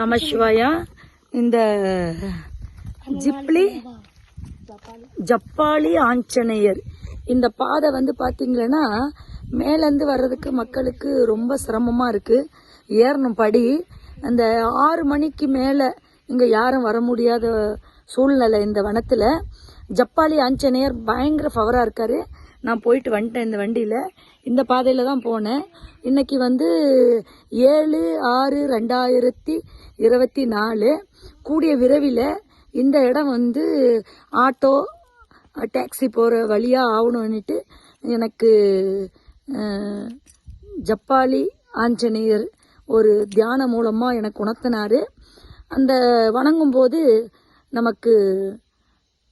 நம சிவாயா. இந்த ஜிப்லி ஜப்பாலி ஆஞ்சநேயர். இந்த பாதை வந்து பார்த்தீங்கன்னா மேலேருந்து வர்றதுக்கு மக்களுக்கு ரொம்ப சிரமமாக இருக்குது ஏறணும் படி. அந்த ஆறு மணிக்கு மேலே இங்கே யாரும் வர முடியாத சூழ்நிலை இந்த வனத்தில். ஜப்பாலி ஆஞ்சநேயர் பயங்கர ஃபவராக இருக்கார். நான் போயிட்டு வந்துட்டேன் இந்த வண்டியில். இந்த பாதையில் தான் போனேன். இன்றைக்கி வந்து ஏழு ஆறு ரெண்டாயிரத்தி இருபத்தி நாலு கூடிய விரைவில் இந்த இடம் வந்து ஆட்டோ டாக்ஸி போகிற வழியாக ஆகணும்னுட்டு எனக்கு ஜப்பாலி ஆஞ்சநேயர் ஒரு தியானம் மூலமாக எனக்கு உணர்த்தினார். அந்த வணங்கும்போது நமக்கு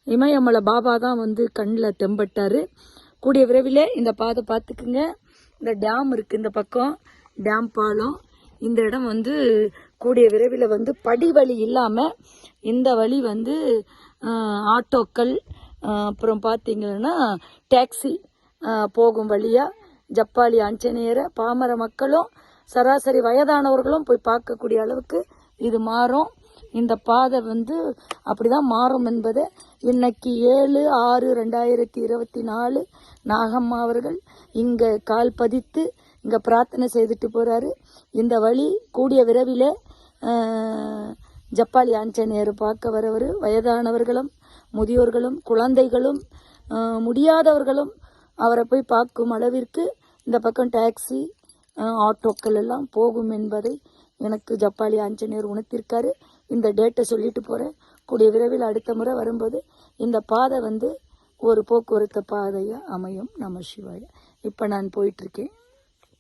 இமயமலை பாபா தான் வந்து கண்ணில் தெம்பட்டார். கூடிய விரைவில் இந்த பாதை பார்த்துக்குங்க இந்த டேம் இருக்குது இந்த பக்கம். டேம் பாலம். இந்த இடம் வந்து கூடிய விரைவில் வந்து படி வழி இல்லாமல் இந்த வழி வந்து ஆட்டோக்கள் அப்புறம் பார்த்தீங்கன்னா டாக்ஸி போகும் வழியாக ஜப்பாலி ஆஞ்சநேயரை பாமர மக்களும் சராசரி வயதானவர்களும் போய் பார்க்கக்கூடிய அளவுக்கு இது மாறும். இந்த பாதை வந்து அப்படிதான் மாறும் என்பதை இன்னைக்கு ஏழு ஆறு ரெண்டாயிரத்தி இருபத்தி நாலு நாகம்மா அவர்கள் இங்கே கால் பதித்து இங்கே பிரார்த்தனை செய்துட்டு போகிறாரு இந்த வழி கூடிய விரைவில் ஜப்பாலி ஆஞ்சநேயர் பார்க்க வரவர் வயதானவர்களும் முதியோர்களும் குழந்தைகளும் முடியாதவர்களும் அவரை போய் பார்க்கும் அளவிற்கு இந்த பக்கம் டாக்ஸி ஆட்டோக்கள் எல்லாம் போகும் என்பதை எனக்கு ஜப்பாலி ஆஞ்சநேயர் உணர்த்திருக்காரு. இந்த டேட்டை சொல்லிட்டு போகிறேன் கூடிய விரைவில் அடுத்த முறை வரும்போது இந்த பாதை வந்து ஒரு போக்குவரத்து பாதையாக அமையும். நம்ம சிவாய. இப்போ நான் போயிட்டுருக்கேன்